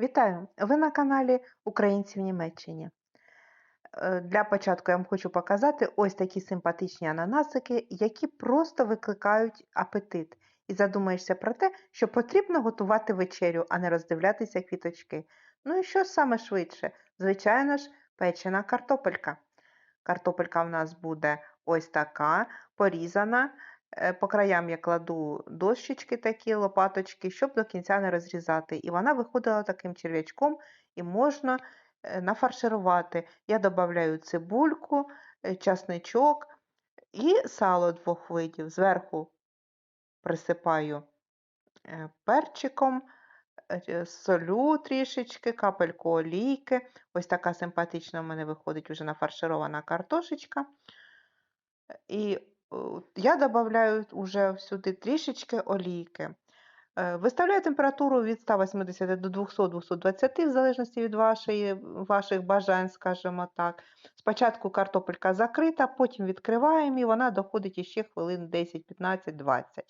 Вітаю! Ви на каналі Українці в Німеччині. Е, Для початку я вам хочу показати ось такі симпатичні ананасики, які просто викликають апетит. І задумаєшся про те, що потрібно готувати вечерю, а не роздивлятися квіточки. Ну і що саме швидше? Звичайно ж, печена картопелька. Картопелька в нас буде ось така, порізана. Е, По краям я кладу дощечки такі, лопаточки, щоб до кінця не розрізати. І вона виходила таким черв'ячком, і можна е, нафарширувати. Я додаю цибульку, е, часничок і сало двох видів. Зверху присипаю перчиком, солю трішечки, капельку олійки. Ось така симпатична в мене виходить вже нафарширована картошечка. І я додаю вже сюди трішечки олійки. Е, Виставляю температуру від 180 до 200-220, в залежності від вашої, ваших бажань, скажімо так. Спочатку картопелька закрита, потім відкриваємо і вона доходить іще хвилин 10, 15, 20.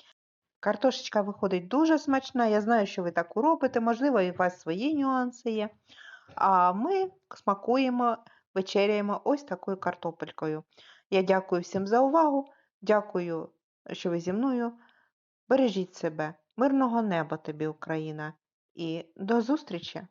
Картошечка виходить дуже смачна. Я знаю, що ви так робите, можливо, і у вас свої нюанси є. А ми смакуємо, вечеряємо ось такою картопелькою. Я дякую всім за увагу. Дякую, що ви зі мною. Бережіть себе, мирного неба тобі, Україна, і до зустрічі!